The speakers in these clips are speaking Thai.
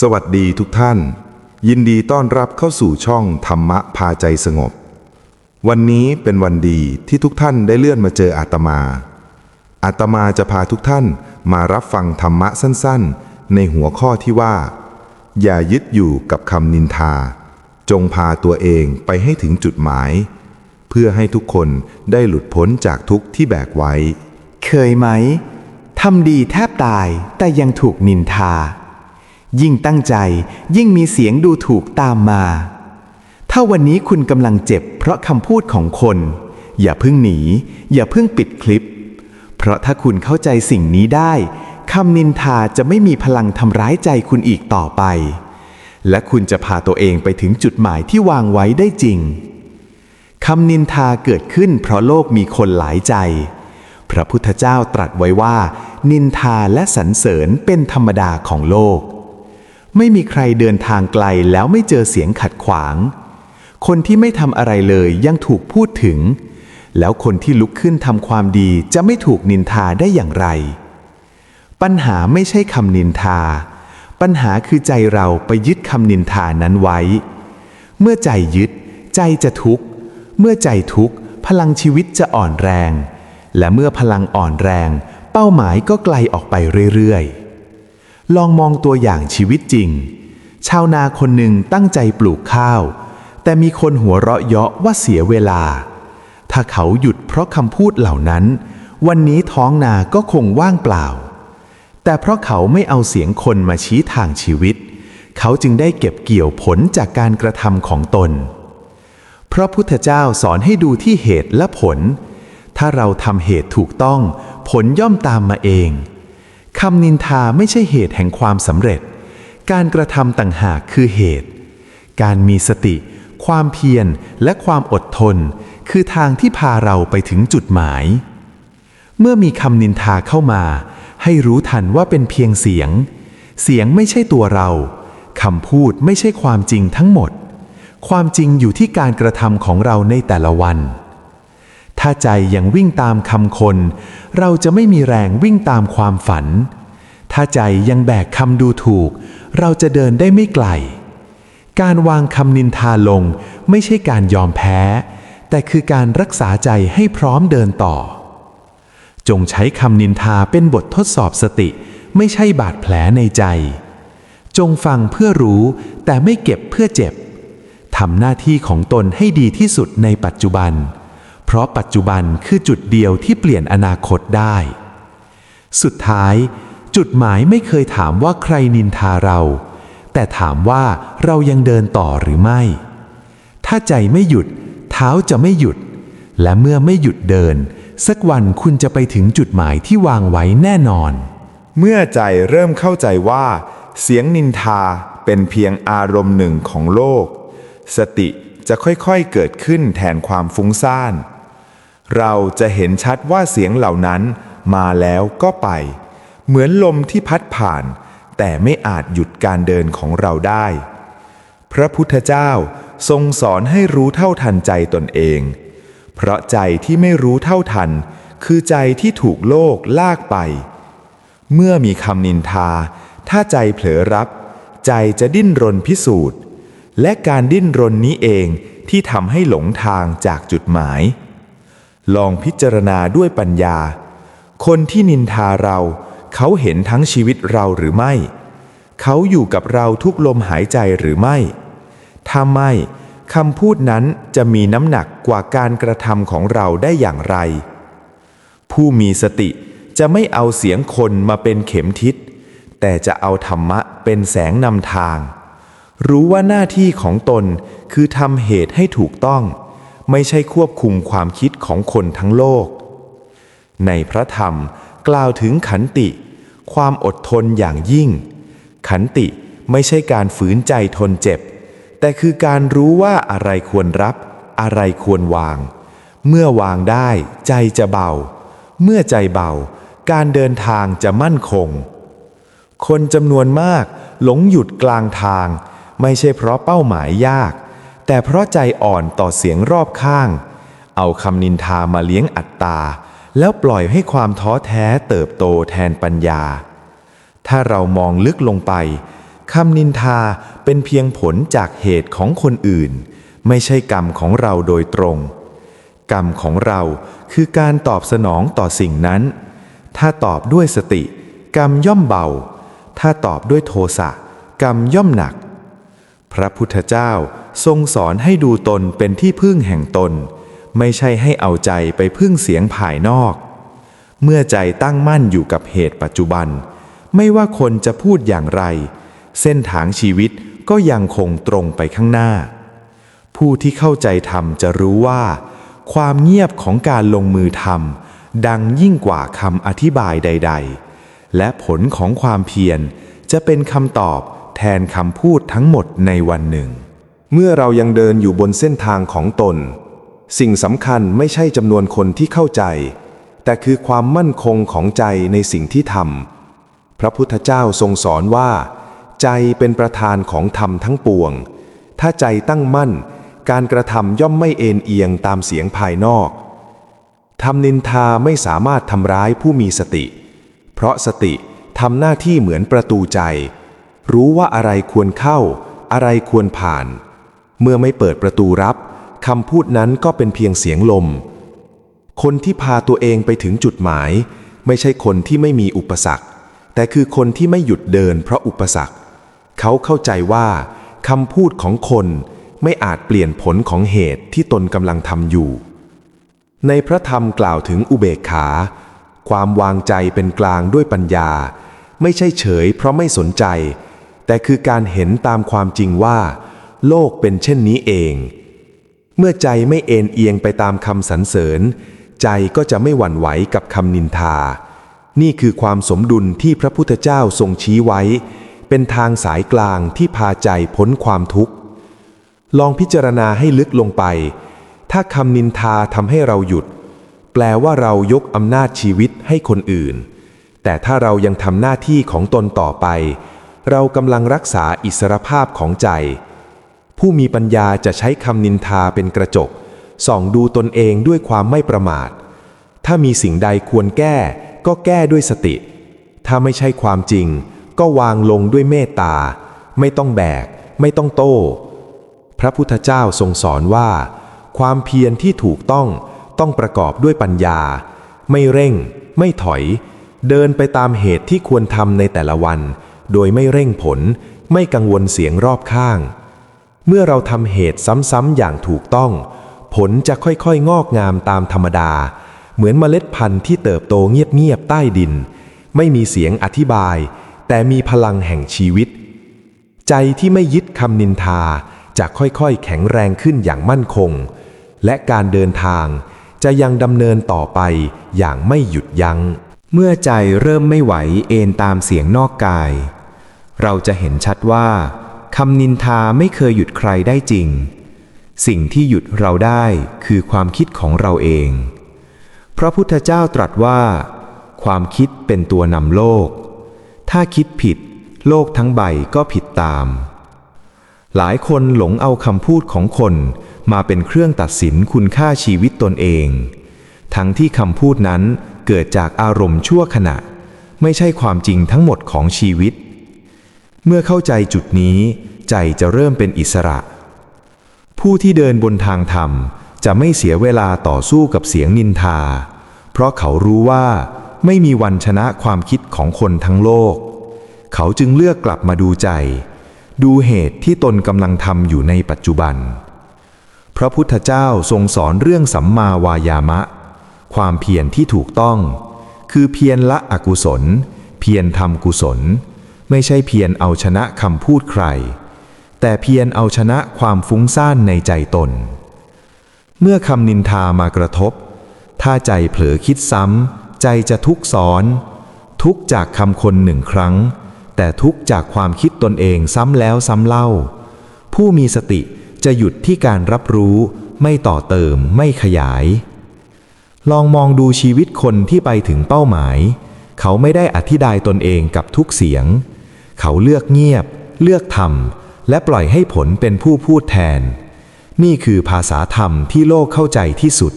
สวัสดีทุกท่าน ยินดีต้อนรับเข้าสู่ช่องธรรมะพาใจสงบ วันนี้เป็นวันดีที่ทุกท่านได้เลื่อนมาเจออาตมา อาตมาจะพาทุกท่านมารับฟังธรรมะสั้นๆ ในหัวข้อที่ว่า อย่ายึดอยู่กับคำนินทา จงพาตัวเองไปให้ถึงจุดหมาย เพื่อให้ทุกคนได้หลุดพ้นจากทุกข์ที่แบกไว้ เคยไหมทำดีแทบตายแต่ยังถูกนินทา ยิ่งตั้งใจยิ่งมีเสียงดูถูกตามมา ถ้าวันนี้คุณกำลังเจ็บเพราะคำพูดของคน อย่าเพิ่งหนี อย่าเพิ่งปิดคลิป เพราะถ้าคุณเข้าใจสิ่งนี้ได้คำนินทาจะไม่มีพลังทำร้ายใจคุณอีกต่อไป และคุณจะพาตัวเองไปถึงจุดหมายที่วางไว้ได้จริงคำนินทาเกิดขึ้นเพราะโลกมีคนหลายใจ พระพุทธเจ้าตรัสไว้ว่า นินทาและสรรเสริญเป็นธรรมดาของโลก ไม่มีใครเดินทางไกลแล้วไม่เจอเสียงขัดขวาง คนที่ไม่ทำอะไรเลยยังถูกพูดถึง แล้วคนที่ลุกขึ้นทำความดีจะไม่ถูกนินทาได้อย่างไร ปัญหาไม่ใช่คำนินทา ปัญหาคือใจเราไปยึดคำนินทานั้นไว้ เมื่อใจยึด ใจจะทุกข์ เมื่อใจทุกข์ พลังชีวิตจะอ่อนแรง และเมื่อพลังอ่อนแรง เป้าหมายก็ไกลออกไปเรื่อยๆ ลองมองตัวอย่างชีวิตจริง ชาวนาคนหนึ่งตั้งใจปลูกข้าว แต่มีคนหัวเราะเยาะว่าเสียเวลา ถ้าเขาหยุดเพราะคำพูดเหล่านั้น วันนี้ท้องนาก็คงว่างเปล่า แต่เพราะเขาไม่เอาเสียงคนมาชี้ทางชีวิต เขาจึงได้เก็บเกี่ยวผลจากการกระทำของตน พระพุทธเจ้าสอนให้ดูที่เหตุและผล ถ้าเราทำเหตุถูกต้อง ผลย่อมตามมาเอง คำนินทาไม่ใช่เหตุแห่งความสำเร็จ การกระทำต่างหากคือเหตุ การมีสติ ความเพียร และความอดทน คือทางที่พาเราไปถึงจุดหมาย เมื่อมีคำนินทาเข้ามา ให้รู้ทันว่าเป็นเพียงเสียง เสียงไม่ใช่ตัวเรา คำพูดไม่ใช่ความจริงทั้งหมด ความจริงอยู่ที่การกระทำของเราในแต่ละวัน ถ้าใจยังวิ่งตามคำคน เราจะไม่มีแรงวิ่งตามความฝัน ถ้าใจยังแบกคำดูถูก เราจะเดินได้ไม่ไกล การวางคำนินทาลงไม่ใช่การยอมแพ้ แต่คือการรักษาใจให้พร้อมเดินต่อ จงใช้คำนินทาเป็นบททดสอบสติ ไม่ใช่บาดแผลในใจ จงฟังเพื่อรู้แต่ไม่เก็บเพื่อเจ็บทำหน้าที่ของตนให้ดีที่สุดในปัจจุบัน เพราะปัจจุบันคือจุดเดียวที่เปลี่ยนอนาคตได้ สุดท้าย จุดหมายไม่เคยถามว่าใครนินทาเรา แต่ถามว่าเรายังเดินต่อหรือไม่ ถ้าใจไม่หยุด เท้าจะไม่หยุด และเมื่อไม่หยุดเดิน สักวันคุณจะไปถึงจุดหมายที่วางไว้แน่นอน เมื่อใจเริ่มเข้าใจว่า เสียงนินทาเป็นเพียงอารมณ์หนึ่งของโลก สติจะค่อยๆเกิดขึ้นแทนความฟุ้งซ่าน เราจะเห็นชัดว่าเสียงเหล่านั้นมาแล้วก็ไป เหมือนลมที่พัดผ่าน แต่ไม่อาจหยุดการเดินของเราได้ พระพุทธเจ้าทรงสอนให้รู้เท่าทันใจตนเอง เพราะใจที่ไม่รู้เท่าทัน คือใจที่ถูกโลกลากไป เมื่อมีคำนินทา ถ้าใจเผลอรับ ใจจะดิ้นรนพิสูจน์ และการดิ้นรนนี้เองที่ทำให้หลงทางจากจุดหมาย ลองพิจารณาด้วยปัญญา คนที่นินทาเราเขาเห็นทั้งชีวิตเราหรือไม่ เขาอยู่กับเราทุกลมหายใจหรือไม่ ถ้าไม่คำพูดนั้นจะมีน้ำหนักกว่าการกระทำของเราได้อย่างไร ผู้มีสติจะไม่เอาเสียงคนมาเป็นเข็มทิศ แต่จะเอาธรรมะเป็นแสงนำทาง รู้ว่าหน้าที่ของตนคือทำเหตุให้ถูกต้อง ไม่ใช่ควบคุมความคิดของคนทั้งโลก ในพระธรรมกล่าวถึงขันติ ความอดทนอย่างยิ่ง ขันติไม่ใช่การฝืนใจทนเจ็บ แต่คือการรู้ว่าอะไรควรรับ อะไรควรวาง เมื่อวางได้ใจจะเบา เมื่อใจเบา การเดินทางจะมั่นคง คนจำนวนมากหลงหยุดกลางทาง ไม่ใช่เพราะเป้าหมายยาก แต่เพราะใจอ่อนต่อเสียงรอบข้าง เอาคำนินทามาเลี้ยงอัตตา แล้วปล่อยให้ความท้อแท้เติบโตแทนปัญญา ถ้าเรามองลึกลงไปคำนินทาเป็นเพียงผลจากเหตุของคนอื่น ไม่ใช่กรรมของเราโดยตรง กรรมของเราคือการตอบสนองต่อสิ่งนั้น ถ้าตอบด้วยสติ กรรมย่อมเบา ถ้าตอบด้วยโทสะกรรมย่อมหนัก พระพุทธเจ้า ทรงสอนให้ดูตนเป็นที่พึ่งแห่งตน ไม่ใช่ให้เอาใจไปพึ่งเสียงภายนอก เมื่อใจตั้งมั่นอยู่กับเหตุปัจจุบัน ไม่ว่าคนจะพูดอย่างไร เส้นทางชีวิตก็ยังคงตรงไปข้างหน้า ผู้ที่เข้าใจธรรมจะรู้ว่า ความเงียบของการลงมือทำดังยิ่งกว่าคำอธิบายใด ๆ และผลของความเพียรจะเป็นคำตอบแทนคำพูดทั้งหมดในวันหนึ่ง เมื่อเรายังเดินอยู่บนเส้นทางของตน สิ่งสำคัญไม่ใช่จำนวนคนที่เข้าใจ แต่คือความมั่นคงของใจในสิ่งที่ทำพระพุทธเจ้าทรงสอนว่า ใจเป็นประธานของธรรมทั้งปวง ถ้าใจตั้งมั่น การกระทำย่อมไม่เอ็นเอียงตามเสียงภายนอกทำนินทาไม่สามารถทำร้ายผู้มีสติ เพราะสติทำหน้าที่เหมือนประตูใจ รู้ว่าอะไรควรเข้า อะไรควรผ่าน เมื่อไม่เปิดประตูรับคำพูดนั้นก็เป็นเพียงเสียงลม คนที่พาตัวเองไปถึงจุดหมาย ไม่ใช่คนที่ไม่มีอุปสรรค แต่คือคนที่ไม่หยุดเดินเพราะอุปสรรค เขาเข้าใจว่าคำพูดของคนไม่อาจเปลี่ยนผลของเหตุที่ตนกำลังทำอยู่ ในพระธรรมกล่าวถึงอุเบกขา ความวางใจเป็นกลางด้วยปัญญา ไม่ใช่เฉยเพราะไม่สนใจ แต่คือการเห็นตามความจริงว่า โลกเป็นเช่นนี้เอง เมื่อใจไม่เอ็นเอียงไปตามคำสรรเสริญ ใจก็จะไม่หวั่นไหวกับคำนินทา นี่คือความสมดุลที่พระพุทธเจ้าทรงชี้ไว้ เป็นทางสายกลางที่พาใจพ้นความทุกข์ ลองพิจารณาให้ลึกลงไป ถ้าคำนินทาทำให้เราหยุด แปลว่าเรายกอำนาจชีวิตให้คนอื่น แต่ถ้าเรายังทำหน้าที่ของตนต่อไป เรากำลังรักษาอิสรภาพของใจ ผู้มีปัญญาจะใช้คำนินทาเป็นกระจก ส่องดูตนเองด้วยความไม่ประมาท ถ้ามีสิ่งใดควรแก้ ก็แก้ด้วยสติ ถ้าไม่ใช่ความจริง ก็วางลงด้วยเมตตา ไม่ต้องแบก ไม่ต้องโต้ พระพุทธเจ้าทรงสอนว่า ความเพียรที่ถูกต้องต้องประกอบด้วยปัญญา ไม่เร่ง ไม่ถอย เดินไปตามเหตุที่ควรทำในแต่ละวัน โดยไม่เร่งผล ไม่กังวลเสียงรอบข้าง เมื่อเราทำเหตุซ้ำๆอย่างถูกต้อง ผลจะค่อยๆ งอกงามตามธรรมดา เหมือนเมล็ดพันธุ์ที่เติบโตเงียบๆใต้ดิน ไม่มีเสียงอธิบาย แต่มีพลังแห่งชีวิต ใจที่ไม่ยึดคำนินทาจะค่อยๆ แข็งแรงขึ้นอย่างมั่นคง และการเดินทางจะยังดำเนินต่อไปอย่างไม่หยุดยัง้ง เมื่อใจเริ่มไม่ไหวเอนตามเสียงนอกกาย เราจะเห็นชัดว่า คำนินทาไม่เคยหยุดใครได้จริง สิ่งที่หยุดเราได้คือความคิดของเราเอง พระพุทธเจ้าตรัสว่า ความคิดเป็นตัวนำโลก ถ้าคิดผิด โลกทั้งใบก็ผิดตาม หลายคนหลงเอาคำพูดของคนมาเป็นเครื่องตัดสินคุณค่าชีวิตตนเอง ทั้งที่คำพูดนั้นเกิดจากอารมณ์ชั่วขณะ ไม่ใช่ความจริงทั้งหมดของชีวิต เมื่อเข้าใจจุดนี้ ใจจะเริ่มเป็นอิสระ ผู้ที่เดินบนทางธรรมจะไม่เสียเวลาต่อสู้กับเสียงนินทา เพราะเขารู้ว่าไม่มีวันชนะความคิดของคนทั้งโลก เขาจึงเลือกกลับมาดูใจ ดูเหตุที่ตนกำลังทำอยู่ในปัจจุบัน พระพุทธเจ้าทรงสอนเรื่องสัมมาวายามะ ความเพียรที่ถูกต้อง คือเพียรละอกุศล เพียรทำกุศล ไม่ใช่เพียรเอาชนะคำพูดใคร แต่เพียรเอาชนะความฟุ้งซ่านในใจตน เมื่อคำนินทามากระทบ ถ้าใจเผลอคิดซ้ำ ใจจะทุกซ้อน ทุกจากคำคนหนึ่งครั้ง แต่ทุกจากความคิดตนเองซ้ำแล้วซ้ำเล่า ผู้มีสติจะหยุดที่การรับรู้ไม่ต่อเติมไม่ขยาย ลองมองดูชีวิตคนที่ไปถึงเป้าหมาย เขาไม่ได้อธิบายตนเองกับทุกเสียง เขาเลือกเงียบ เลือกทำและปล่อยให้ผลเป็นผู้พูดแทน นี่คือภาษาธรรมที่โลกเข้าใจที่สุด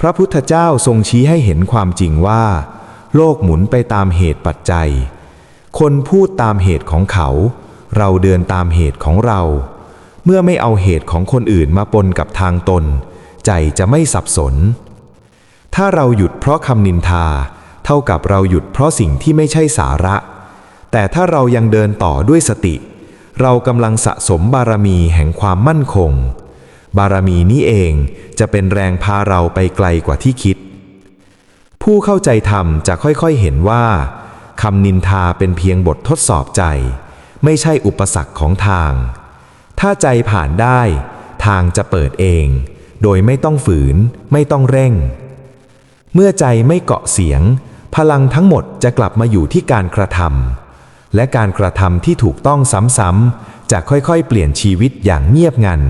พระพุทธเจ้าทรงชี้ให้เห็นความจริงว่า โลกหมุนไปตามเหตุปัจจัย คนพูดตามเหตุของเขา เราเดินตามเหตุของเรา เมื่อไม่เอาเหตุของคนอื่นมาปนกับทางตน ใจจะไม่สับสน ถ้าเราหยุดเพราะคำนินทา เท่ากับเราหยุดเพราะสิ่งที่ไม่ใช่สาระ แต่ถ้าเรายังเดินต่อด้วยสติ เรากำลังสะสมบารมีแห่งความมั่นคง บารมีนี้เองจะเป็นแรงพาเราไปไกลกว่าที่คิด ผู้เข้าใจธรรมจะค่อยๆเห็นว่าคำนินทาเป็นเพียงบททดสอบใจ ไม่ใช่อุปสรรคของทาง ถ้าใจผ่านได้ ทางจะเปิดเอง โดยไม่ต้องฝืน ไม่ต้องเร่ง เมื่อใจไม่เกาะเสียง พลังทั้งหมดจะกลับมาอยู่ที่การกระทำ และการกระทำที่ถูกต้องซ้ำๆจะค่อยๆ เปลี่ยนชีวิตอย่างเงียบงัน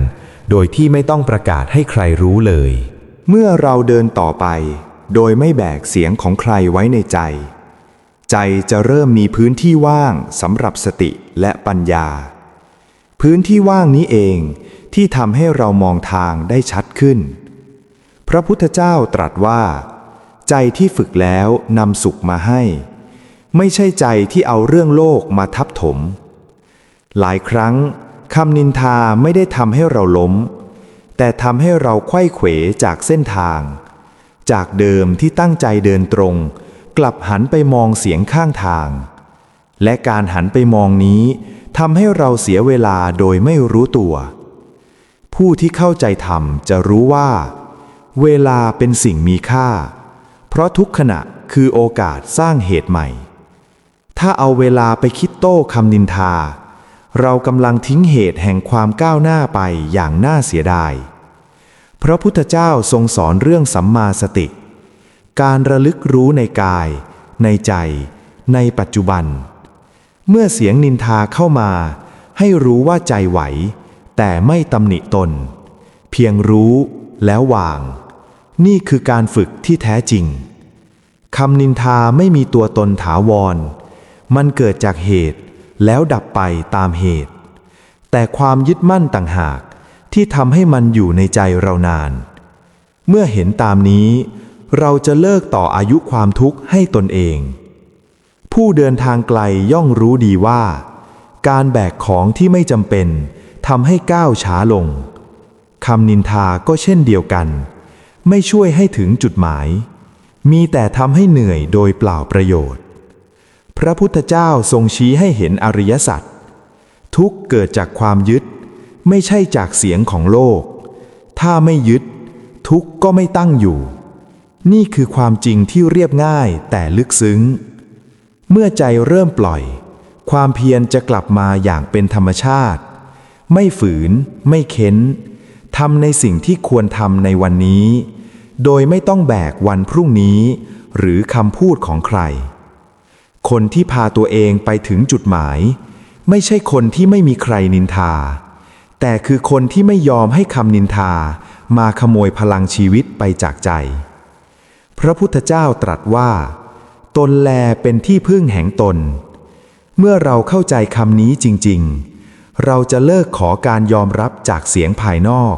โดยที่ไม่ต้องประกาศให้ใครรู้เลย เมื่อเราเดินต่อไป โดยไม่แบกเสียงของใครไว้ในใจ ใจจะเริ่มมีพื้นที่ว่างสำหรับสติและปัญญา พื้นที่ว่างนี้เองที่ทำให้เรามองทางได้ชัดขึ้น พระพุทธเจ้าตรัสว่า ใจที่ฝึกแล้วนำสุขมาให้ ไม่ใช่ใจที่เอาเรื่องโลกมาทับถม หลายครั้งคำนินทาไม่ได้ทำให้เราล้ม แต่ทำให้เราไข้เขวจากเส้นทาง จากเดิมที่ตั้งใจเดินตรง กลับหันไปมองเสียงข้างทาง และการหันไปมองนี้ทำให้เราเสียเวลาโดยไม่รู้ตัว ผู้ที่เข้าใจธรรมจะรู้ว่า เวลาเป็นสิ่งมีค่า เพราะทุกขณะคือโอกาสสร้างเหตุใหม่ ถ้าเอาเวลาไปคิดโต้คำนินทา เรากำลังทิ้งเหตุแห่งความก้าวหน้าไปอย่างน่าเสียดาย พระพุทธเจ้าทรงสอนเรื่องสัมมาสติ การระลึกรู้ในกาย ในใจ ในปัจจุบัน เมื่อเสียงนินทาเข้ามา ให้รู้ว่าใจไหว แต่ไม่ตำหนิตน เพียงรู้แล้ววาง นี่คือการฝึกที่แท้จริงคำนินทาไม่มีตัวตนถาวร มันเกิดจากเหตุแล้วดับไปตามเหตุ แต่ความยึดมั่นต่างหากที่ทำให้มันอยู่ในใจเรานาน เมื่อเห็นตามนี้ เราจะเลิกต่ออายุความทุกข์ให้ตนเอง ผู้เดินทางไกลย่อมรู้ดีว่า การแบกของที่ไม่จำเป็นทำให้ก้าวช้าลงคำนินทาก็เช่นเดียวกัน ไม่ช่วยให้ถึงจุดหมาย มีแต่ทำให้เหนื่อยโดยเปล่าประโยชน์ พระพุทธเจ้าทรงชี้ให้เห็นอริยสัจทุกเกิดจากความยึด ไม่ใช่จากเสียงของโลก ถ้าไม่ยึด ทุกก็ไม่ตั้งอยู่ นี่คือความจริงที่เรียบง่ายแต่ลึกซึ้ง เมื่อใจเริ่มปล่อย ความเพียรจะกลับมาอย่างเป็นธรรมชาติ ไม่ฝืน ไม่เค้นทำในสิ่งที่ควรทำในวันนี้ โดยไม่ต้องแบกวันพรุ่งนี้ หรือคำพูดของใคร คนที่พาตัวเองไปถึงจุดหมาย ไม่ใช่คนที่ไม่มีใครนินทา แต่คือคนที่ไม่ยอมให้คำนินทา มาขโมยพลังชีวิตไปจากใจ พระพุทธเจ้าตรัสว่า ตนแลเป็นที่พึ่งแห่งตน เมื่อเราเข้าใจคำนี้จริง ๆ เราจะเลิกขอการยอมรับจากเสียงภายนอก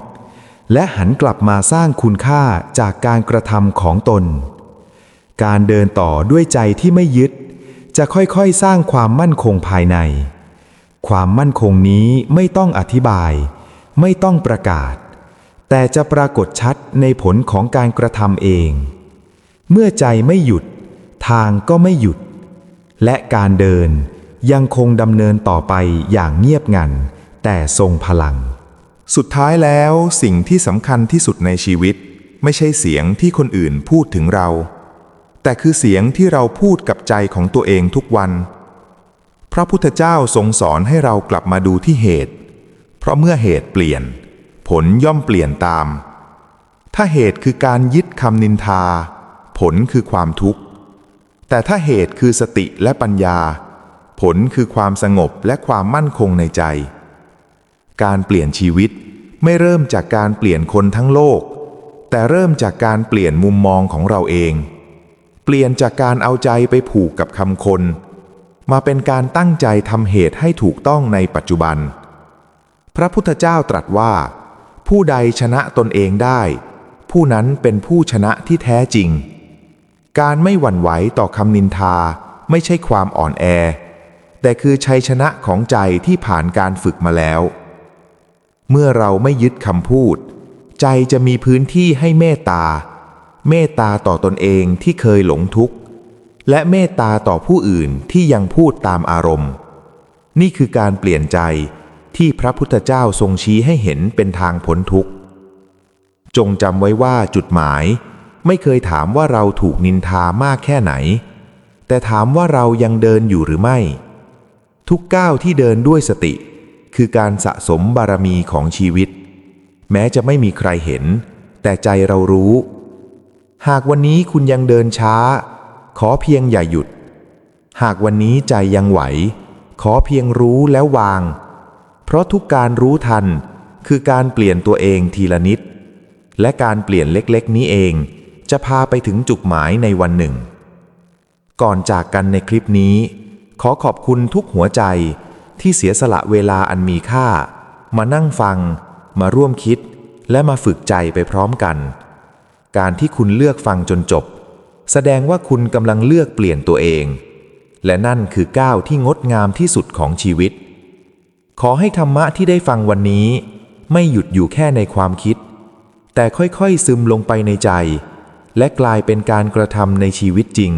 และหันกลับมาสร้างคุณค่าจากการกระทำของตน การเดินต่อด้วยใจที่ไม่ยึด จะค่อยๆ สร้างความมั่นคงภายใน ความมั่นคงนี้ไม่ต้องอธิบาย ไม่ต้องประกาศ แต่จะปรากฏชัดในผลของการกระทำเอง เมื่อใจไม่หยุด ทางก็ไม่หยุด และการเดินยังคงดำเนินต่อไปอย่างเงียบงัน แต่ทรงพลัง สุดท้ายแล้วสิ่งที่สำคัญที่สุดในชีวิต ไม่ใช่เสียงที่คนอื่นพูดถึงเรา แต่คือเสียงที่เราพูดกับใจของตัวเองทุกวัน พระพุทธเจ้าทรงสอนให้เรากลับมาดูที่เหตุ เพราะเมื่อเหตุเปลี่ยน ผลย่อมเปลี่ยนตาม ถ้าเหตุคือการยึดคำนินทา ผลคือความทุกข์ แต่ถ้าเหตุคือสติและปัญญา ผลคือความสงบและความมั่นคงในใจ การเปลี่ยนชีวิตไม่เริ่มจากการเปลี่ยนคนทั้งโลก แต่เริ่มจากการเปลี่ยนมุมมองของเราเอง เปลี่ยนจากการเอาใจไปผูกกับคำคน มาเป็นการตั้งใจทำเหตุให้ถูกต้องในปัจจุบัน พระพุทธเจ้าตรัสว่า ผู้ใดชนะตนเองได้ ผู้นั้นเป็นผู้ชนะที่แท้จริง การไม่หวั่นไหวต่อคำนินทาไม่ใช่ความอ่อนแอ แต่คือชัยชนะของใจที่ผ่านการฝึกมาแล้ว เมื่อเราไม่ยึดคำพูด ใจจะมีพื้นที่ให้เมตตา เมตตาต่อตนเองที่เคยหลงทุกข์ และเมตตาต่อผู้อื่นที่ยังพูดตามอารมณ์ นี่คือการเปลี่ยนใจที่พระพุทธเจ้าทรงชี้ให้เห็นเป็นทางพ้นทุกข์ จงจำไว้ว่าจุดหมายไม่เคยถามว่าเราถูกนินทามากแค่ไหน แต่ถามว่าเรายังเดินอยู่หรือไม่ ทุกก้าวที่เดินด้วยสติ คือการสะสมบารมีของชีวิต แม้จะไม่มีใครเห็น แต่ใจเรารู้ หากวันนี้คุณยังเดินช้า ขอเพียงอย่าหยุด หากวันนี้ใจยังไหว ขอเพียงรู้แล้ววาง เพราะทุกการรู้ทันคือการเปลี่ยนตัวเองทีละนิด และการเปลี่ยนเล็กๆ นี้เอง จะพาไปถึงจุดหมายในวันหนึ่ง ก่อนจากกันในคลิปนี้ ขอขอบคุณทุกหัวใจที่เสียสละเวลาอันมีค่า มานั่งฟัง มาร่วมคิด และมาฝึกใจไปพร้อมกัน การที่คุณเลือกฟังจนจบ แสดงว่าคุณกำลังเลือกเปลี่ยนตัวเอง และนั่นคือก้าวที่งดงามที่สุดของชีวิต ขอให้ธรรมะที่ได้ฟังวันนี้ ไม่หยุดอยู่แค่ในความคิด แต่ค่อยๆซึมลงไปในใจ และกลายเป็นการกระทำในชีวิตจริง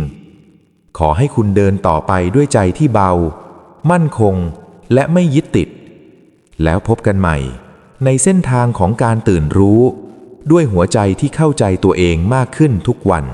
ขอให้คุณเดินต่อไปด้วยใจที่เบา มั่นคงและไม่ยึดติด แล้วพบกันใหม่ ในเส้นทางของการตื่นรู้ ด้วยหัวใจที่เข้าใจตัวเองมากขึ้นทุกวัน